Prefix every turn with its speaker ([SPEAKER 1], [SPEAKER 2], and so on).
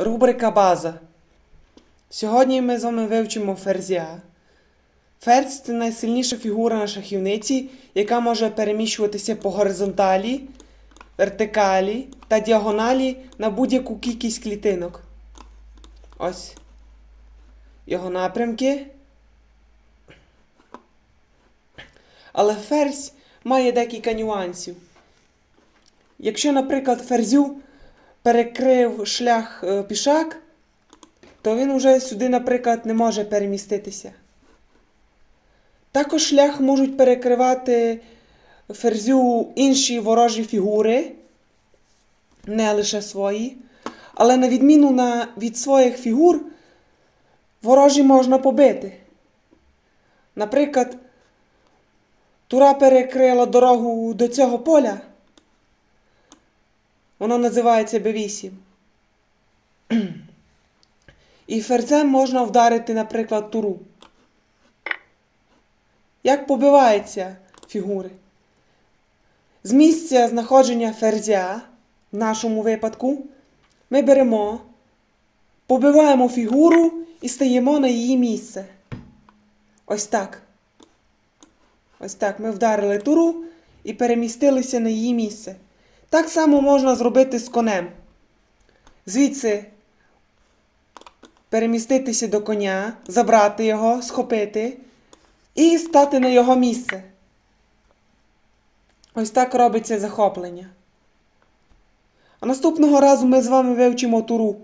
[SPEAKER 1] Рубрика База. Сьогодні ми з вами вивчимо ферзя. Ферзь це найсильніша фігура на шахівниці, яка може переміщуватися по горизонталі, вертикалі та діагоналі на будь-яку кількість клітинок. Ось. Його напрямки. Але ферзь має декілька нюансів. Якщо, наприклад, ферзю перекрив шлях е, пішак, то він уже сюди, наприклад, не може переміститися. Також шлях можуть перекривати ферзю інші ворожі фігури, не лише свої. Але на відміну на, від своїх фігур, ворожі можна побити. Наприклад, Тура перекрила дорогу до цього поля. Воно називається Б8. І ферзем можна вдарити, наприклад, туру. Як побиваються фігури? З місця знаходження ферзя, в нашому випадку, ми беремо, побиваємо фігуру і стаємо на її місце. Ось так. Ось так. Ми вдарили туру і перемістилися на її місце. Так само можна зробити з конем. Звідси переміститися до коня, забрати його, схопити і стати на його місце. Ось так робиться захоплення. А наступного разу ми з вами вивчимо туру.